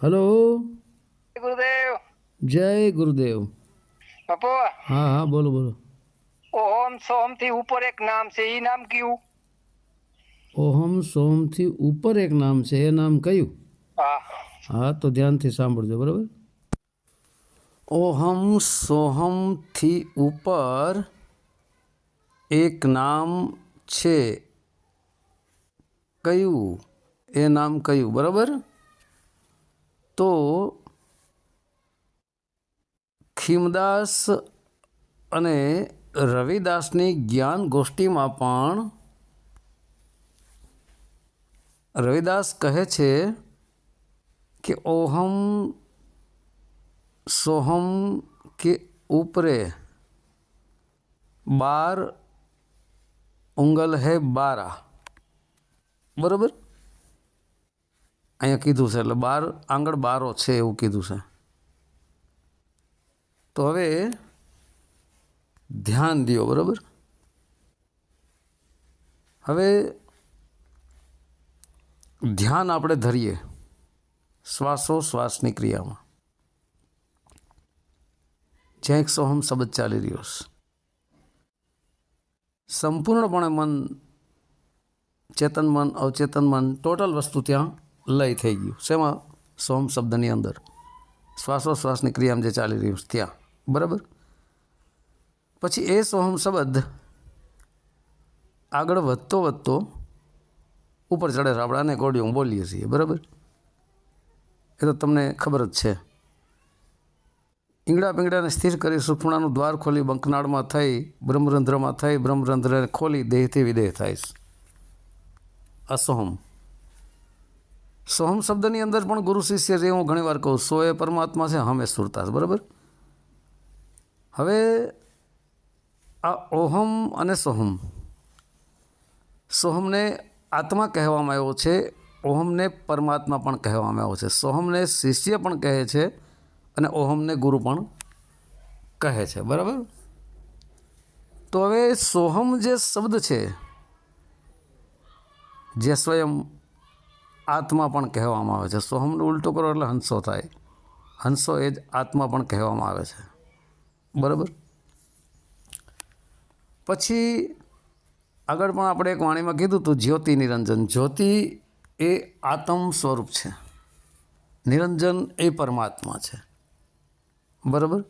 Hello ગુરુદેવ જય ગુરુદેવ બાપુ હા હા બોલો બોલો ઓમ સોમથી ઉપર એક નામ છે ઈ નામ કયું ઓહમ સોમથી ઉપર એક નામ છે એ નામ કયું હા હા તો ધ્યાનથી સાંભળજો બરાબર ઓહમ સોહમથી ઉપર એક નામ છે કયું? એ નામ કયું? બરાબર? તો ખીમદાસ અને રવિદાસની જ્ઞાન ગોષ્ઠીમાં પણ રવિદાસ કહે છે કે, ઓહમ સોહમ કે ઉપરે બાર ઉંગલ હે બારા. બરાબર? અહીંયા કીધું છે, એટલે બાર, આંગણ બારો છે એવું કીધું છે. તો હવે ધ્યાન દો બરાબર? હવે ધ્યાન આપણે ધરીએ શ્વાસો શ્વાસની ક્રિયામાં. જ્યાં એક સોહમ શબ્દ ચાલી રહ્યો છે. સંપૂર્ણપણે મન ચેતન મન, અવચેતન મન, ટોટલ વસ્તુ ત્યાં લય થઈ ગયું. શેમાં? સોમ શબ્દની અંદર. શ્વાસોશ્વાસની ક્રિયામાં જે ચાલી રહ્યું ત્યાં. બરાબર? પછી એ સોહમ શબ્દ આગળ વધતો વધતો ઉપર ચડે રાવડાને કોડિયું બોલીએ છીએ. બરાબર? એ તો તમને ખબર જ છે. ઈંગડા પીંગડાને સ્થિર કરી સુખમણાનું દ્વાર ખોલી બંકનાળમાં થઈ, બ્રહ્મરંધ્રમાં થઈ, બ્રહ્મરંધ્રને ખોલી દેહથી વિદેહ થાય છે. અસોહમ. સોહમ શબ્દની અંદર પણ ગુરુ શિષ્ય જે હું ઘણીવાર કહું, સો એ પરમાત્મા છે, હમે સુરતા બરાબર? હવે આ ઓહમ અને સોહમ. સોહમને આત્મા કહેવામાં આવ્યો છે, ઓહમને પરમાત્મા પણ કહેવામાં આવ્યો છે. સોહમને શિષ્ય પણ કહે છે અને ઓહમને ગુરુ પણ કહે છે, બરાબર? તો હવે સોહમ જે શબ્દ છે જે સ્વયં આત્મા પણ કહેવામાં આવે છે. સોહમનું ઉલટો કરો એટલે હંસો થાય. હંસો એ જ આત્મા પણ કહેવામાં આવે છે. બરાબર? પછી આગળ પણ આપણે એક વાણીમાં કીધું હતું, જ્યોતિ નિરંજન. જ્યોતિ એ આત્મ સ્વરૂપ છે. નિરંજન એ પરમાત્મા છે. બરાબર?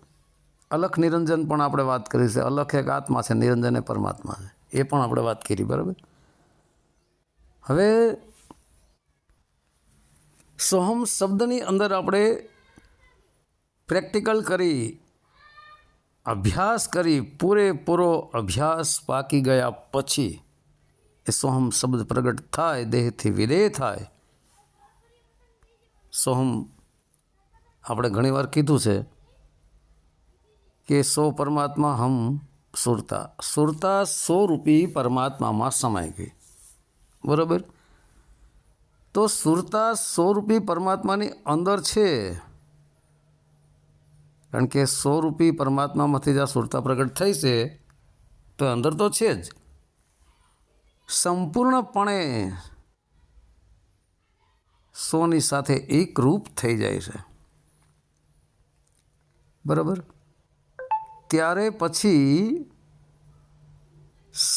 અલખ નિરંજન પણ આપણે વાત કરી છે. અલખ એક આત્મા છે, નિરંજન એ પરમાત્મા છે. એ પણ આપણે વાત કરી, બરાબર? હવે, સોહમ શબ્દની અંદર આપણે પ્રેક્ટિકલ કરી, અભ્યાસ કરી, પૂરેપૂરો અભ્યાસ પાકી ગયા પછી એ સોહમ શબ્દ પ્રગટ થાય, દેહથી વિદેહ થાય. સોહમ આપણે ઘણીવાર કીધું છે કે સો પરમાત્મા હમ સુરતા. સુરતા સો રૂપી પરમાત્મામાં સમાઈ ગઈ. બરાબર? તો સુરતા સો રૂપી પરમાત્માની અંદર છે. કારણ કે સો રૂપી પરમાત્મામાંથી જ આ સુરતા પ્રગટ થઈ છે, તો અંદર તો છે જ. સંપૂર્ણપણે સોની સાથે એક રૂપ થઈ જાય છે. બરાબર? ત્યારે પછી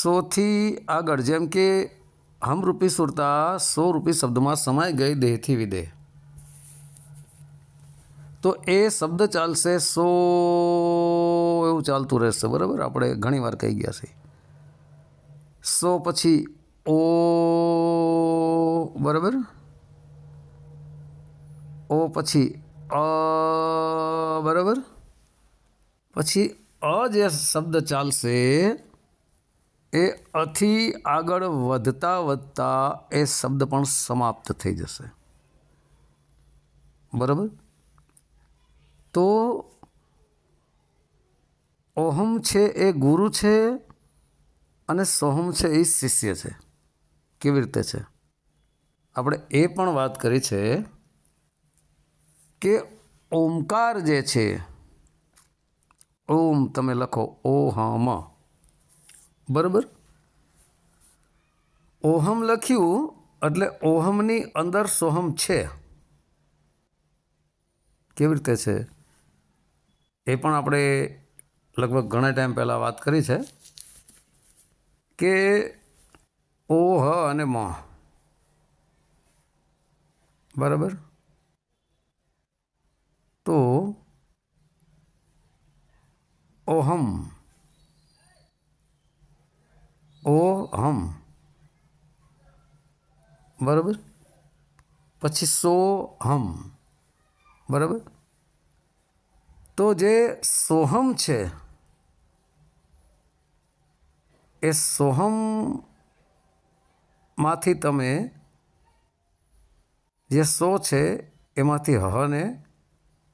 સોથી આગળ, જેમ કે હમરૂપી સુરતા સો રૂપી શબ્દમાં સમાઈ ગઈ દેહથી વિદેહ તો એ શબ્દ ચાલશે સો એવું ચાલતું રહેશે બરાબર આપણે ઘણી વાર કહી ગયા છે સો પછી ઓ બરાબર ઓ પછી અ બરાબર પછી અ જે શબ્દ ચાલશે એ અથી આગળ વધતા વધતા એ શબ્દ પણ સમાપ્ત થઈ જશે. બરાબર? તો ઓહમ છે એ ગુરુ છે અને સોહમ છે એ શિષ્ય છે. કેવી રીતે છે? આપણે એ પણ વાત કરી છે કે ઓમકાર જે છે, ઓમ તમે લખો ઓહમ. બરાબર? ઓહમ લખ્યું એટલે ઓહમની અંદર સોહમ છે. કેવી રીતે છે? એ પણ આપણે લગભગ ઘણા ટાઈમ પહેલાં વાત કરી છે કે ઓહ અને મ બરાબર? તો ઓહમ ઓહમ બરાબર? પછી સોહમ બરાબર? તો જે સોહમ છે, એ સોહમમાંથી તમે જે સો છે, એમાંથી હને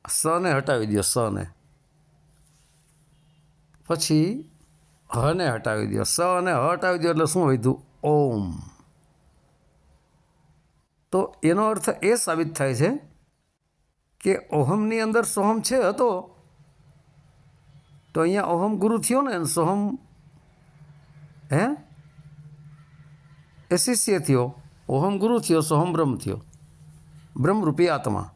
સને હટાવી દો સને પછી હને હટાવી દો સ અને હ હટાવી દો એટલે શું વધ્યું? ઓમ. તો એનો અર્થ એ સાબિત થાય છે કે ઓહમની અંદર સોહમ છે હતો. તો અહીંયા ઓહમ ગુરુ થયો ને સોહમ, હે? એ શિષ્ય થયો, ઓહમ ગુરુ થયો, સોહમ બ્રહ્મ થયો. બ્રહ્મરૂપી આત્મા.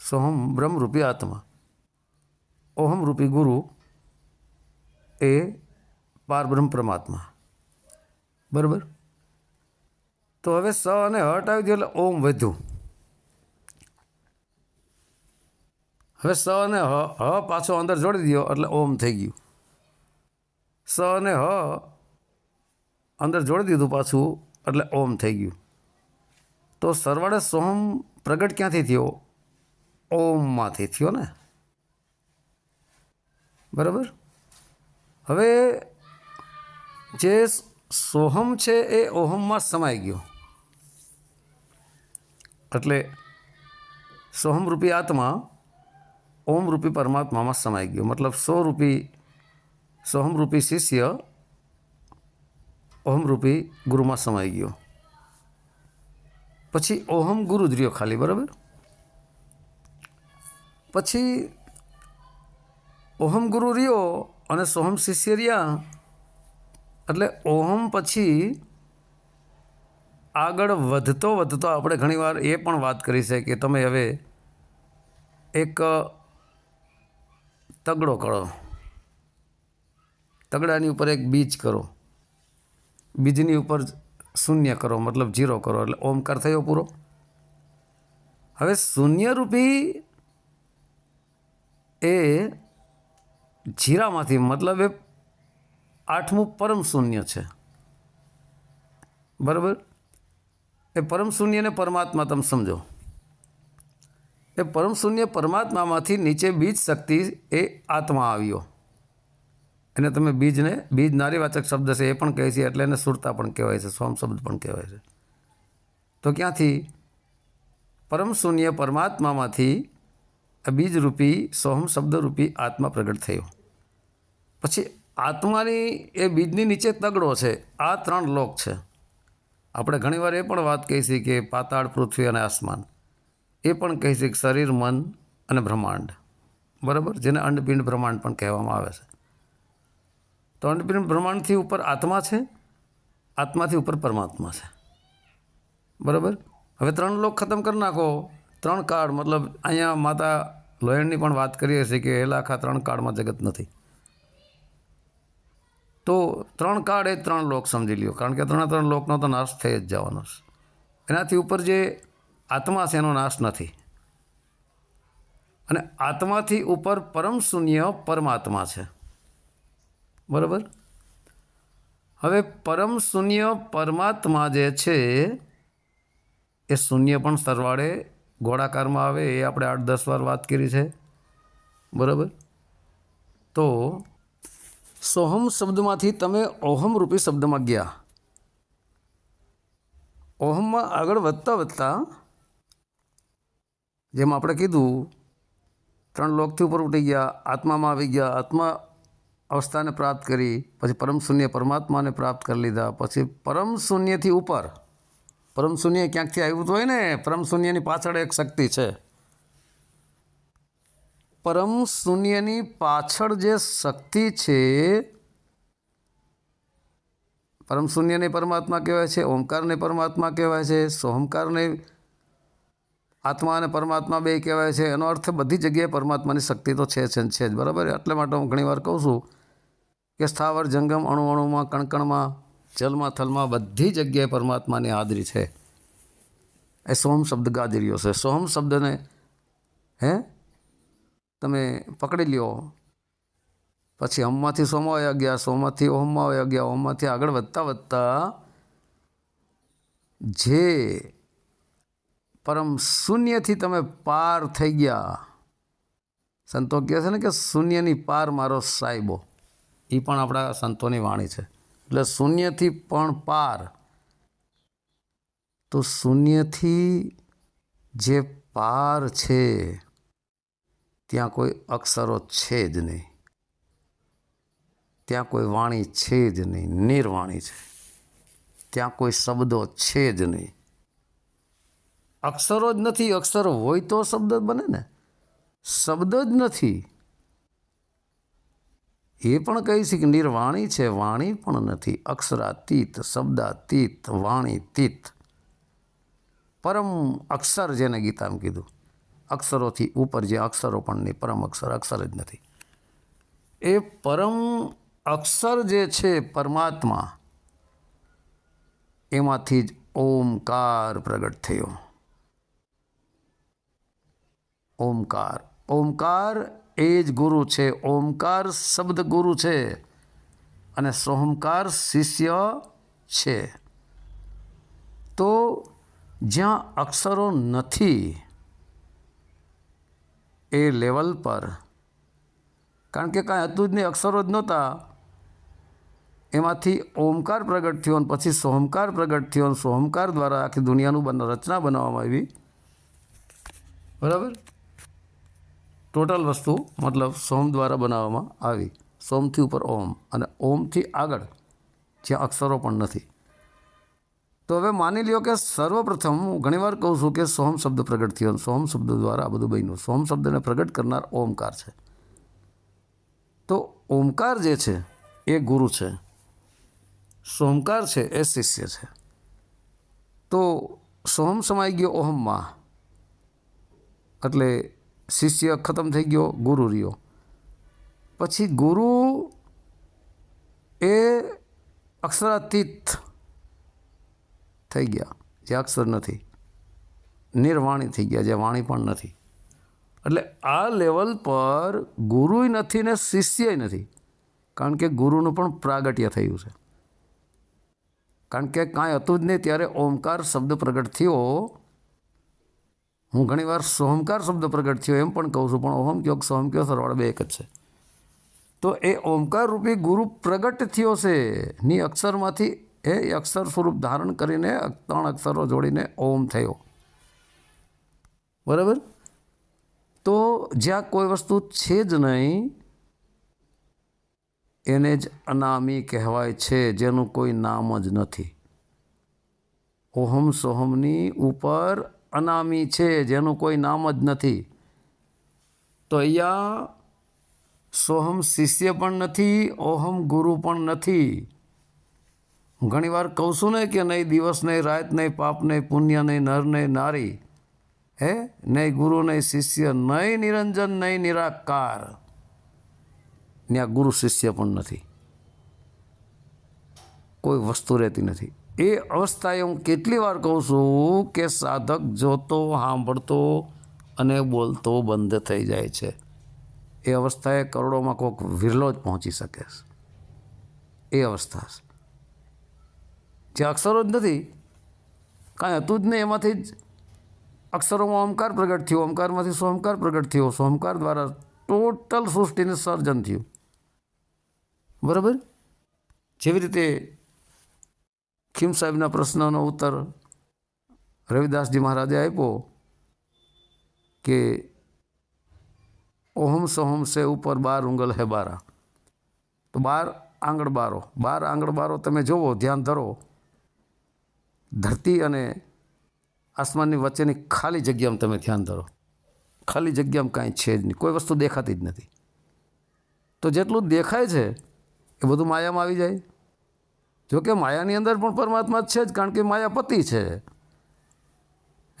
સોહમ બ્રહ્મરૂપી આત્મા. ઓહમ રૂપી ગુરુ એ પાર બ્રહ્મ પરમાત્મા બરાબર તો હવે સ અને હટ આવી દીધું એટલે ઓમ વધ્યું હવે સ અને હ હ પાછો અંદર જોડી દો એટલે ઓમ થઈ ગયું સ અને હ અંદર જોડી દીધું પાછું એટલે ઓમ થઈ ગયું તો સરવાળે સોમ પ્રગટ ક્યાંથી થયો ઓમમાંથી થયો ને બરાબર? હવે જે સોહમ છે એ ઓહમમાં સમાઈ ગયો. એટલે સોહમ રૂપી આત્મા ઓમ રૂપી પરમાત્મામાં સમાઈ ગયો. મતલબ સો રૂપી સોહમ રૂપી શિષ્ય ઓહમ રૂપી ગુરુમાં સમાઈ ગયો. પછી ઓહમ ગુરુ જ ખાલી, બરાબર? પછી ઓહમ ગુરુ રહ્યો અને સોહમ શિષ્ય રહ્યા. એટલે ઓહમ પછી આગળ વધતો વધતો આપણે ઘણીવાર એ પણ વાત કરી છે કે તમે હવે એક તગડો કરો. તગડાની ઉપર એક બીજ કરો. બીજની ઉપર શૂન્ય કરો, મતલબ જીરો કરો, એટલે ઓમકાર થયો પૂરો. હવે શૂન્યરૂપી એ જીરામાંથી મતલબ એ આઠમું પરમ શૂન્ય છે. બરાબર? એ પરમ શૂન્યને પરમાત્મા, તમે સમજો. એ પરમ શૂન્ય પરમાત્મામાંથી નીચે બીજ શક્તિ એ આત્મા આવ્યો. એને તમે બીજને, બીજ નારીવાચક શબ્દ છે એ પણ કહે છે, એટલે એને સુરતા પણ કહેવાય છે સોમ શબ્દ પણ કહેવાય છે. તો ક્યાંથી? પરમ શૂન્ય પરમાત્મામાંથી બીજરૂપી સોહમ શબ્દરૂપી આત્મા પ્રગટ થયો. પછી આત્માની એ બીજની નીચે તગડો છે. આ ત્રણ લોક છે. આપણે ઘણીવાર એ પણ વાત કહી છે કે પાતાળ, પૃથ્વી અને આસમાન. એ પણ કહી છે કે શરીર, મન અને બ્રહ્માંડ. બરાબર? જેને અંડપિંડ બ્રહ્માંડ પણ કહેવામાં આવે છે. તો અંડપિંડ બ્રહ્માંડથી ઉપર આત્મા છે, આત્માથી ઉપર પરમાત્મા છે. બરાબર? હવે ત્રણ લોક ખતમ કરી નાખો. ત્રણ કાળ, મતલબ અહીંયા માતા લોયણની પણ વાત કરીએ છીએ કે એલાખા ત્રણ કાળમાં જગત નથી. તો ત્રણ કાળ એ ત્રણ લોક સમજી લ્યો, કારણ કે ત્રણે ત્રણ લોકનો તો નાશ થઈ જ જવાનો છે. એનાથી ઉપર જે આત્મા છે એનો નાશ નથી. અને આત્માથી ઉપર પરમ શૂન્ય પરમાત્મા છે. બરાબર? હવે પરમ શૂન્ય પરમાત્મા જે છે, એ શૂન્ય પણ સરવાળે ગોળાકારમાં આવે, એ આપણે આઠ દસ વાર વાત કરી છે. બરાબર? તો સોહમ શબ્દમાંથી તમે ઓહમ રૂપી શબ્દમાં ગયા. ઓહમમાં આગળ વધતા વધતા જેમ આપણે કીધું, ત્રણ લોકથી ઉપર ઉઠી ગયા, આત્મામાં આવી ગયા, આત્મા અવસ્થાને પ્રાપ્ત કરી, પછી પરમ શૂન્ય પરમાત્માને પ્રાપ્ત કરી લીધા, પછી પરમ શૂન્યથી ઉપર પરમ શૂન્ય ક્યાંકથી આવ્યું તો હોય ને પરમ શૂન્યની પાછળ એક શક્તિ છે. પરમ શૂન્યની પાછળ જે શક્તિ છે, પરમ શૂન્યને પરમાત્મા કહેવાય છે ઓમકારને પરમાત્મા કહેવાય છે, સોહમકારને આત્મા અને પરમાત્મા બે કહેવાય છે, એનો અર્થ બધી જગ્યાએ પરમાત્માની શક્તિ તો છે છે છે જ. બરાબર? એટલે માટે હું ઘણીવાર કહું છું કે સ્થાવર જંગમ અણુ અણુમાં, કણકણમાં જલમાં થલમાં બધી જગ્યાએ પરમાત્માની હાજરી છે. એ સોહમ શબ્દ ગાજી રહ્યો છે. સોહમ શબ્દને, હે? તમે પકડી લ્યો. પછી હમમાંથી સોમાં વયા ગયા સોમાંથી ઓમમાં વયા ગયા ઓમમાંથી આગળ વધતા વધતા જે પરમ શૂન્યથી તમે પાર થઈ ગયા, સંતો કહે છે ને કે શૂન્યની પાર મારો સાહેબો. એ પણ આપણા સંતોની વાણી છે. એટલે શૂન્યથી પણ પાર. તો શૂન્યથી જે પાર છે, ત્યાં કોઈ અક્ષરો છે જ નહીં. ત્યાં કોઈ વાણી છે જ નહીં, નિર્વાણી છે. ત્યાં કોઈ શબ્દો છે જ નહીં. અક્ષરો જ નથી, અક્ષર હોય તો શબ્દ બને ને. શબ્દ જ નથી. એ પણ કહી છે કે નિર્વાણી છે, વાણી પણ નથી. અક્ષરાતીત, શબ્દાતીત, વાણીતીત. પરમ અક્ષર જેને ગીતામાં કીધું. અક્ષરોથી ઉપર જે અક્ષરો પણ નહીં, પરમ અક્ષર અક્ષર જ નથી. એ પરમ અક્ષર જે છે પરમાત્મા, એમાંથી જ ઓમકાર પ્રગટ થયો. ઓમકાર. ઓમકાર એ જ ગુરુ છે. ઓમકાર શબ્દ ગુરુ છે. અને સોહમકાર શિષ્ય છે. તો જ્યાં અક્ષરો નથી એ લેવલ પર, કારણ કે કાંઈ હતું જ નહીં, અક્ષરો જ નહોતા. એમાંથી ઓમકાર પ્રગટ થયો અને પછી સોહમકાર પ્રગટ થયો અને સોહમકાર દ્વારા આખી દુનિયાનું રચના બનાવવામાં આવી. બરાબર? ટોટલ વસ્તુ મતલબ સોમ દ્વારા બનાવવામાં આવી. સોમથી ઉપર ઓમ અને ઓમથી આગળ જ્યાં અક્ષરો પણ નથી. તો હવે માની લ્યો કે સર્વપ્રથમ હું ઘણીવાર કહું છું કે સોમ શબ્દ પ્રગટ થયો સોમ શબ્દ દ્વારા આ બધું બન્યું. સોમ શબ્દને પ્રગટ કરનાર ઓમકાર છે. તો ઓમકાર જે છે એ ગુરુ છે. સોમકાર છે એ શિષ્ય છે. તો સોમ સમાઈ ગયો ઓહમમાં એટલે શિષ્ય ખતમ થઈ ગયો, ગુરુ રહ્યો. પછી ગુરુ એ અક્ષરાતીત થઈ ગયા, જે અક્ષર નથી. નિર્વાણી થઈ ગયા, જે વાણી પણ નથી. એટલે આ લેવલ પર ગુરુય નથી ને શિષ્યય નથી. કારણ કે ગુરુનું પણ પ્રાગટ્ય થયું છે. કારણ કે કાંઈ હતું જ નહીં, ત્યારે ઓમકાર શબ્દ પ્રગટ થયો. હું ઘણીવાર સોમકાર શબ્દ પ્રગટ થયો એમ પણ કહું છું, પણ ઓહમ કયો સોહમ કયો સરવાળા બે એક જ છે. તો એ ઓમકાર રૂપી ગુરુ પ્રગટ થયો છે. ની અક્ષરમાંથી એ અક્ષર સ્વરૂપ ધારણ કરીને ત્રણ અક્ષરો જોડીને ઓમ થયો. બરાબર? તો જ્યાં કોઈ વસ્તુ છે જ નહીં, એને જ અનામી કહેવાય છે, જેનું કોઈ નામ જ નથી. ઓહમ સોહમની ઉપર અનામી છે, જેનું કોઈ નામ જ નથી. તો અહીંયા સોહમ શિષ્ય પણ નથી, ઓહમ ગુરુ પણ નથી. હું ઘણીવાર કહું છું ને કે નહીં દિવસ નહીં, રાત નહીં, પાપ નહીં, પુણ્ય નહીં, નર નહીં, નારી. હે? નહીં ગુરુ, નહીં શિષ્ય, નહીં નિરંજન, નહીં નિરાકાર. ત્યાં ગુરુ શિષ્ય પણ નથી. કોઈ વસ્તુ રહેતી નથી. એ અવસ્થાએ હું કેટલી વાર કહું છું કે સાધક જોતો, સાંભળતો અને બોલતો બંધ થઈ જાય છે. એ અવસ્થાએ કરોડોમાં કોઈક વિરલો જ પહોંચી શકે છે. એ અવસ્થા જે અક્ષરો જ નથી, કાંઈ હતું જ નહીં એમાંથી જ. અક્ષરોમાં ઓમકાર પ્રગટ થયો, ઓમકારમાંથી સોમકાર પ્રગટ થયો સોમકાર દ્વારા ટોટલ સૃષ્ટિનું સર્જન થયું. બરાબર? જેવી રીતે ખીમ સાહેબના પ્રશ્નનો ઉત્તર રવિદાસજી મહારાજે આપ્યો કે ઓહમ સોહમ સે ઉપર બાર ઉંગલ હે બારા. તો બાર આંગણબારો બાર. આંગણબારો તમે જોવો, ધ્યાન ધરો. ધરતી અને આસમાનની વચ્ચેની ખાલી જગ્યામાં તમે ધ્યાન ધરો. ખાલી જગ્યામાં કાંઈ છે જ નહીં. કોઈ વસ્તુ દેખાતી જ નથી. તો જેટલું દેખાય છે એ બધું માયામાં આવી જાય. જો કે માયાની અંદર પણ પરમાત્મા છે જ, કારણ કે માયાપતિ છે.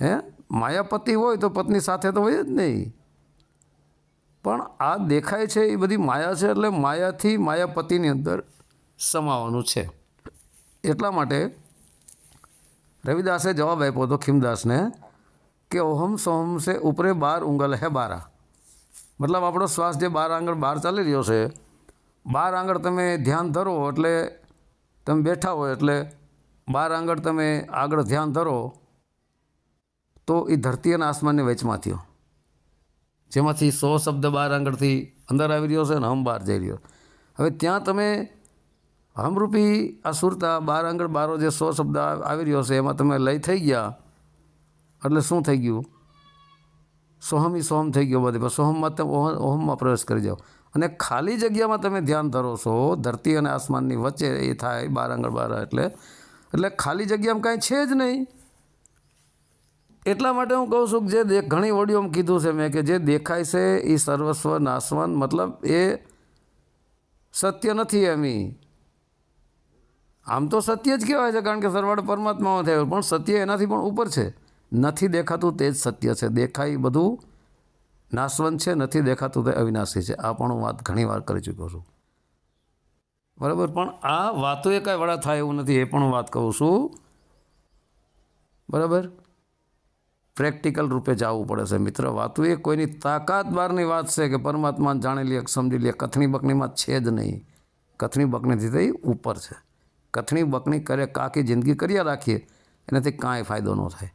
હે? માયાપતિ હોય તો પત્ની સાથે તો હોય જ નહીં. પણ આ દેખાય છે, એ બધી માયા છે, એટલે માયાથી માયાપતિની અંદર સમાવાનું છે. એટલા માટે રવિદાસે જવાબ આપ્યો હતો ખીમદાસને કે ઓહમ સોહમ સે ઉપરે બાર ઉંગલ હે બારા. મતલબ આપણો શ્વાસ જે બાર આંગળ બહાર ચાલી રહ્યો છે, બાર આંગળ તમે ધ્યાન ધરો એટલે તમે બેઠા હોય એટલે બાર આંગળ તમે આગળ ધ્યાન ધરો, તો એ ધરતી અને આસમાનની વચમાં થયો. જેમાંથી સો શબ્દ બાર આંગળથી અંદર આવી રહ્યો છે અને હમ બહાર જઈ રહ્યો. હવે ત્યાં તમે હમરૂપી આ સુરતા બાર આંગળ, બારો જે સો શબ્દ આવી રહ્યો છે, એમાં તમે લય થઈ ગયા. એટલે શું થઈ ગયું? સોહમી સોહમ થઈ ગયો બધી. સોહમમાં તમે ઓહ- ઓહમમાં પ્રવેશ કરી જાઓ. અને ખાલી જગ્યામાં તમે ધ્યાન ધરો છો, ધરતી અને આસમાનની વચ્ચે એ થાય, બાર આંગળ બાર એટલે એટલે ખાલી જગ્યામાં કાંઈ છે જ નહીં. એટલા માટે હું કહું છું કે જે ઘણી ઓડિયોમાં કીધું છે મેં કે જે દેખાય છે એ સર્વસ્વ નાશવાન મતલબ એ સત્ય નથી એમી. આમ તો સત્ય જ કહેવાય છે કારણ કે સરવાળો પરમાત્મામાં થયો, પણ સત્ય એનાથી પણ ઉપર છે. નથી દેખાતું તે જ સત્ય છે. દેખાય બધું નાશવંત છે, નથી દેખાતું તે અવિનાશી છે. આ પણ હું વાત ઘણી વાર કરી ચૂક્યો છું. બરાબર? પણ આ વાતો એ કાંઈ વડા થાય એવું નથી, એ પણ હું વાત કહું છું. બરાબર? પ્રેક્ટિકલ રૂપે જવું પડે છે, મિત્ર. વાતો એ કોઈની તાકાત બહારની વાત છે કે પરમાત્માને જાણી લે, સમજી લે. કથણી બકણીમાં છે જ નહીં. કથણી બકણીથી તે ઉપર છે. કથણી બકણી કરે, કાકી જિંદગી કર્યા રાખીએ, એનાથી કાંઈ ફાયદો ન થાય.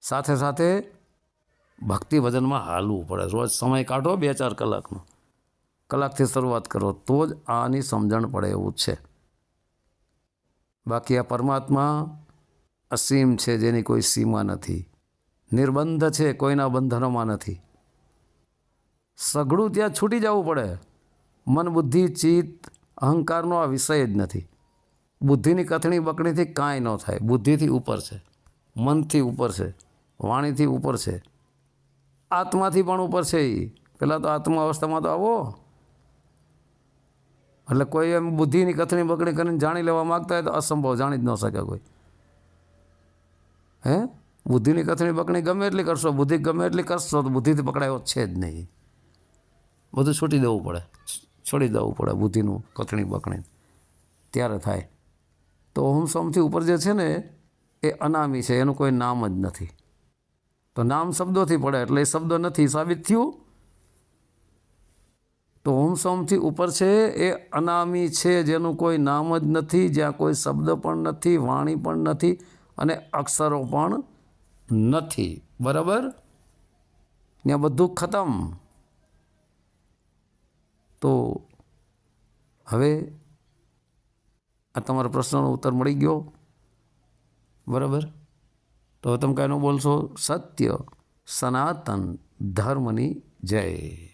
સાથે સાથે ભક્તિ ભજનમાં હાલવું પડે રોજ સમય કાઢો બે ચાર કલાકનો. કલાકથી શરૂઆત કરો, તો જ આની સમજણ પડે એવું છે. બાકી આ પરમાત્મા અસીમ છે, જેની કોઈ સીમા નથી. નિર્બંધ છે, કોઈના બંધનોમાં નથી. સઘળું ત્યાં છૂટી જવું પડે. મન, બુદ્ધિ, ચિત્ત, અહંકારનો આ વિષય જ નથી. બુદ્ધિની કથણી બકણીથી કાંઈ ન થાય. બુદ્ધિથી ઉપર છે. મનથી ઉપર છે. વાણીથી ઉપર છે. આત્માથી પણ ઉપર છે એ પહેલાં તો આત્મા અવસ્થામાં તો આવો. એટલે કોઈ એમ બુદ્ધિની કથણી બકણી કરીને જાણી લેવા માગતા હોય તો અસંભવ, જાણી જ ન શકે કોઈ. હે? બુદ્ધિની કથણી બકણી ગમે એટલી કરશો, બુદ્ધિ ગમે એટલી કરશો તો બુદ્ધિથી પકડાયો છે જ નહીં. બધું છૂટી દેવું પડે. છોડી દેવું પડે બુદ્ધિનું કથણી બકણી ત્યારે થાય. તો ઓમ સોમથી ઉપર જે છે ને, એ અનામી છે, એનું કોઈ નામ જ નથી. તો નામ શબ્દોથી પડે, એટલે એ શબ્દો નથી સાબિત થયું. તો ઓમ સોમથી ઉપર છે, એ અનામી છે, જેનું કોઈ નામ જ નથી, જ્યાં કોઈ શબ્દ પણ નથી, વાણી પણ નથી, અને અક્ષરો પણ નથી. બરાબર? ત્યાં બધું ખતમ. તો હવે આ તમારા પ્રશ્નનો ઉત્તર મળી ગયો. બરાબર? તો તમે કાંઈ બોલશો સત્ય સનાતન ધર્મની જય.